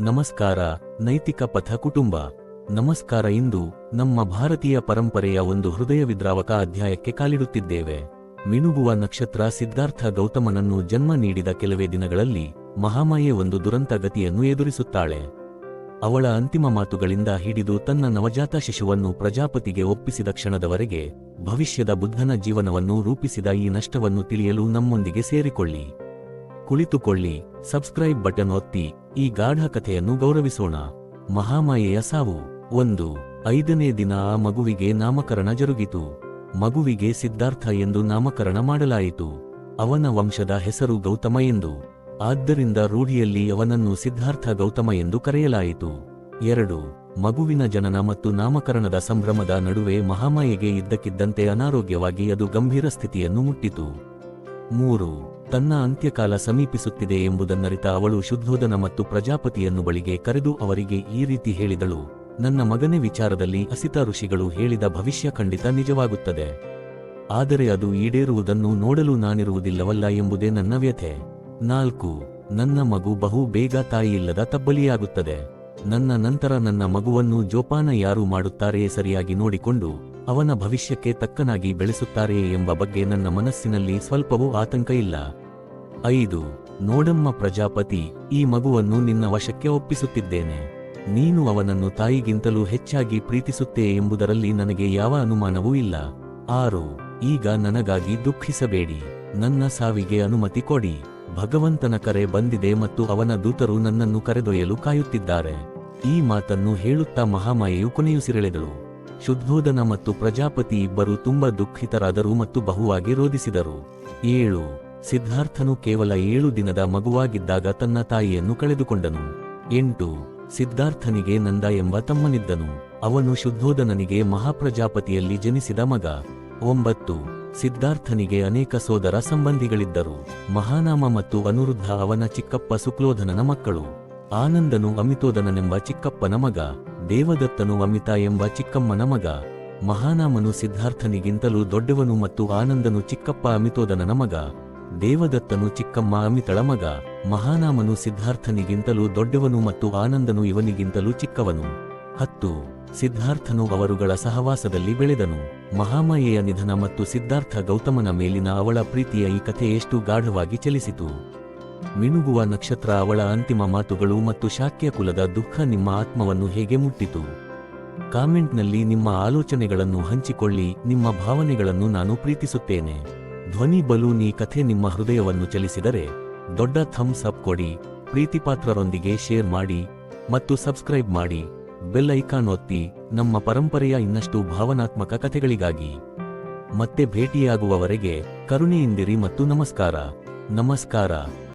ನಮಸ್ಕಾರ, ನೈತಿಕ ಪಥ ಕುಟುಂಬ. ನಮಸ್ಕಾರ ಇಂದು ನಮ್ಮ ಭಾರತೀಯ ಪರಂಪರೆಯ ಒಂದು ಹೃದಯ ವಿದ್ರಾವಕ ಅಧ್ಯಾಯಕ್ಕೆ ಕಾಲಿಡುತ್ತಿದ್ದೇವೆ. ಮಿನುಗುವ ನಕ್ಷತ್ರ ಸಿದ್ಧಾರ್ಥ ಗೌತಮನನ್ನು ಜನ್ಮ ನೀಡಿದ ಕೆಲವೇ ದಿನಗಳಲ್ಲಿ ಮಹಾಮಾಯೆ ಒಂದು ದುರಂತ ಗತಿಯನ್ನು ಎದುರಿಸುತ್ತಾಳೆ. ಅವಳ ಅಂತಿಮ ಮಾತುಗಳಿಂದ ಹಿಡಿದು ತನ್ನ ನವಜಾತ ಶಿಶುವನ್ನು ಪ್ರಜಾಪತಿಗೆ ಒಪ್ಪಿಸಿದ ಕ್ಷಣದವರೆಗೆ ಭವಿಷ್ಯದ ಬುದ್ಧನ ಜೀವನವನ್ನು ರೂಪಿಸಿದ ಈ ನಷ್ಟವನ್ನು ತಿಳಿಯಲು ನಮ್ಮೊಂದಿಗೆ ಸೇರಿಕೊಳ್ಳಿ. ಕುಳಿತುಕೊಳ್ಳಿ, ಸಬ್ಸ್ಕ್ರೈಬ್ ಬಟನ್ ಒತ್ತಿ, ಈ ಗಾಢ ಕಥೆಯನ್ನು ಗೌರವಿಸೋಣ. ಮಹಾಮಾಯೆಯ ಸಾವು. ಒಂದು. ಐದನೇ ದಿನ ಆ ಮಗುವಿಗೆ ನಾಮಕರಣ ಜರುಗಿತು. ಮಗುವಿಗೆ ಸಿದ್ಧಾರ್ಥ ಎಂದು ನಾಮಕರಣ ಮಾಡಲಾಯಿತು. ಅವನ ವಂಶದ ಹೆಸರು ಗೌತಮ ಎಂದು. ಆದ್ದರಿಂದ ರೂಢಿಯಲ್ಲಿ ಅವನನ್ನು ಸಿದ್ಧಾರ್ಥ ಗೌತಮ ಎಂದು ಕರೆಯಲಾಯಿತು. ಎರಡು. ಮಗುವಿನ ಜನನ ಮತ್ತು ನಾಮಕರಣದ ಸಂಭ್ರಮದ ನಡುವೆ ಮಹಾಮಾಯೆಗೆ ಇದ್ದಕ್ಕಿದ್ದಂತೆ ಅನಾರೋಗ್ಯವಾಗಿ ಅದು ಗಂಭೀರ ಸ್ಥಿತಿಯನ್ನು ಮುಟ್ಟಿತು. ಮೂರು. ತನ್ನ ಅಂತ್ಯಕಾಲ ಸಮೀಪಿಸುತ್ತಿದೆ ಎಂಬುದನ್ನರಿತ ಅವಳು ಶುದ್ಧೋಧನ ಮತ್ತು ಪ್ರಜಾಪತಿಯನ್ನು ಬಳಿಗೆ ಕರೆದು ಅವರಿಗೆ ಈ ರೀತಿ ಹೇಳಿದಳು, ನನ್ನ ಮಗನೇ ವಿಚಾರದಲ್ಲಿ ಅಸಿತ ಋಷಿಗಳು ಹೇಳಿದ ಭವಿಷ್ಯ ಖಂಡಿತ ನಿಜವಾಗುತ್ತದೆ. ಆದರೆ ಅದು ಈಡೇರುವುದನ್ನು ನೋಡಲು ನಾನಿರುವುದಿಲ್ಲವಲ್ಲ ಎಂಬುದೇ ನನ್ನ ವ್ಯಥೆ. ನಾಲ್ಕು, ನನ್ನ ಮಗು ಬಹು ಬೇಗ ತಾಯಿಯಿಲ್ಲದ ತಬ್ಬಲಿಯಾಗುತ್ತದೆ. ನನ್ನ ನಂತರ ನನ್ನ ಮಗುವನ್ನು ಜೋಪಾನ ಯಾರು ಮಾಡುತ್ತಾರೆಯೇ ಸರಿಯಾಗಿ ನೋಡಿಕೊಂಡು ಅವನ ಭವಿಷ್ಯಕ್ಕೆ ತಕ್ಕನಾಗಿ ಬೆಳೆಸುತ್ತಾರೆಯೇ ಎಂಬ ಬಗ್ಗೆ ನನ್ನ ಮನಸ್ಸಿನಲ್ಲಿ ಸ್ವಲ್ಪವೂ ಆತಂಕ ಇಲ್ಲ. ಐದು, ನೋಡಮ್ಮ ಪ್ರಜಾಪತಿ, ಈ ಮಗುವನ್ನು ನಿನ್ನ ವಶಕ್ಕೆ ಒಪ್ಪಿಸುತ್ತಿದ್ದೇನೆ. ನೀನು ಅವನನ್ನು ತಾಯಿಗಿಂತಲೂ ಹೆಚ್ಚಾಗಿ ಪ್ರೀತಿಸುತ್ತೇ ಎಂಬುದರಲ್ಲಿ ನನಗೆ ಯಾವ ಅನುಮಾನವೂ ಇಲ್ಲ. ಆರು, ಈಗ ನನಗಾಗಿ ದುಃಖಿಸಬೇಡಿ. ನನ್ನ ಸಾವಿಗೆ ಅನುಮತಿ ಕೊಡಿ. ಭಗವಂತನ ಕರೆ ಬಂದಿದೆ ಮತ್ತು ಅವನ ದೂತರು ನನ್ನನ್ನು ಕರೆದೊಯ್ಯಲು ಕಾಯುತ್ತಿದ್ದಾರೆ. ಈ ಮಾತನ್ನು ಹೇಳುತ್ತಾ ಮಹಾಮಾಯೆಯು ಕೊನೆಯುಸಿರೆಳೆದಳು. ಶುದ್ಧೋಧನ ಮತ್ತು ಪ್ರಜಾಪತಿ ಇಬ್ಬರು ತುಂಬಾ ದುಃಖಿತರಾದರು ಮತ್ತು ಬಹುವಾಗಿ ರೋಧಿಸಿದರು. ಏಳು. ಸಿದ್ಧಾರ್ಥನು ಕೇವಲ ಏಳು ದಿನದ ಮಗುವಾಗಿದ್ದಾಗ ತನ್ನ ತಾಯಿಯನ್ನು ಕಳೆದುಕೊಂಡನು. ಎಂಟು. ಸಿದ್ಧಾರ್ಥನಿಗೆ ನಂದ ಎಂಬ ತಮ್ಮನಿದ್ದನು. ಅವನು ಶುದ್ಧೋಧನನಿಗೆ ಮಹಾಪ್ರಜಾಪತಿಯಲ್ಲಿ ಜನಿಸಿದ ಮಗ. ಒಂಬತ್ತು. ಸಿದ್ಧಾರ್ಥನಿಗೆ ಅನೇಕ ಸೋದರ ಸಂಬಂಧಿಗಳಿದ್ದರು. ಮಹಾನಾಮ ಮತ್ತು ಅನುರುದ್ಧ ಅವನ ಚಿಕ್ಕಪ್ಪ ಸುಕ್ಲೋಧನನ ಮಕ್ಕಳು. ಆನಂದನು ಅಮಿತೋದನನೆಂಬ ಚಿಕ್ಕಪ್ಪನ ಮಗ. ದೇವದತ್ತನು ಅಮಿತ ಎಂಬ ಚಿಕ್ಕಮ್ಮನ ಮಗ. ಮಹಾನಾಮನು ಸಿದ್ಧಾರ್ಥನಿಗಿಂತಲೂ ದೊಡ್ಡವನು ಮತ್ತು ಆನಂದನು ಚಿಕ್ಕಪ್ಪ ಅಮಿತೋದನನ ಮಗ. ದೇವದತ್ತನು ಚಿಕ್ಕಮ್ಮ ಅಮಿತಳ ಮಗ. ಮಹಾನಾಮನು ಸಿದ್ಧಾರ್ಥನಿಗಿಂತಲೂ ದೊಡ್ಡವನು ಮತ್ತು ಆನಂದನು ಇವನಿಗಿಂತಲೂ ಚಿಕ್ಕವನು. ಹತ್ತು. ಸಿದ್ಧಾರ್ಥನು ಅವರುಗಳ ಸಹವಾಸದಲ್ಲಿ ಬೆಳೆದನು. ಮಹಾಮಾಯೆಯ ನಿಧನ ಮತ್ತು ಸಿದ್ಧಾರ್ಥ ಗೌತಮನ ಮೇಲಿನ ಅವಳ ಪ್ರೀತಿಯ ಈ ಕಥೆ ಎಷ್ಟು ಗಾಢವಾಗಿ ಚಲಿಸಿತು. ಮಿನುಗುವ ನಕ್ಷತ್ರ ಅವಳ ಅಂತಿಮ ಮಾತುಗಳು ಮತ್ತು ಶಾಕ್ಯ ಕುಲದ ದುಃಖ ನಿಮ್ಮ ಆತ್ಮವನ್ನು ಹೇಗೆ ಮುಟ್ಟಿತು? ಕಾಮೆಂಟ್ನಲ್ಲಿ ನಿಮ್ಮ ಆಲೋಚನೆಗಳನ್ನು ಹಂಚಿಕೊಳ್ಳಿ, ನಿಮ್ಮ ಭಾವನೆಗಳನ್ನು ನಾನು ಪ್ರೀತಿಸುತ್ತೇನೆ. ಧ್ವನಿ ಬಲೂನ್ ಕಥೆ ನಿಮ್ಮ ಹೃದಯವನ್ನು ಚಲಿಸಿದರೆ, ದೊಡ್ಡ ಥಮ್ಸ್ ಅಪ್ ಕೊಡಿ, ಪ್ರೀತಿಪಾತ್ರರೊಂದಿಗೆ ಶೇರ್ ಮಾಡಿ ಮತ್ತು ಸಬ್ಸ್ಕ್ರೈಬ್ ಮಾಡಿ. ಬೆಲ್ ಐಕಾನ್ ಒತ್ತಿ, ನಮ್ಮ ಪರಂಪರೆಯ ಇನ್ನಷ್ಟು ಭಾವನಾತ್ಮಕ ಕಥೆಗಳಿಗಾಗಿ. ಮತ್ತೆ ಭೇಟಿಯಾಗುವವರೆಗೆ ಕರುಣೆಯಿಂದಿರಿ ಮತ್ತು ನಮಸ್ಕಾರ. ನಮಸ್ಕಾರ.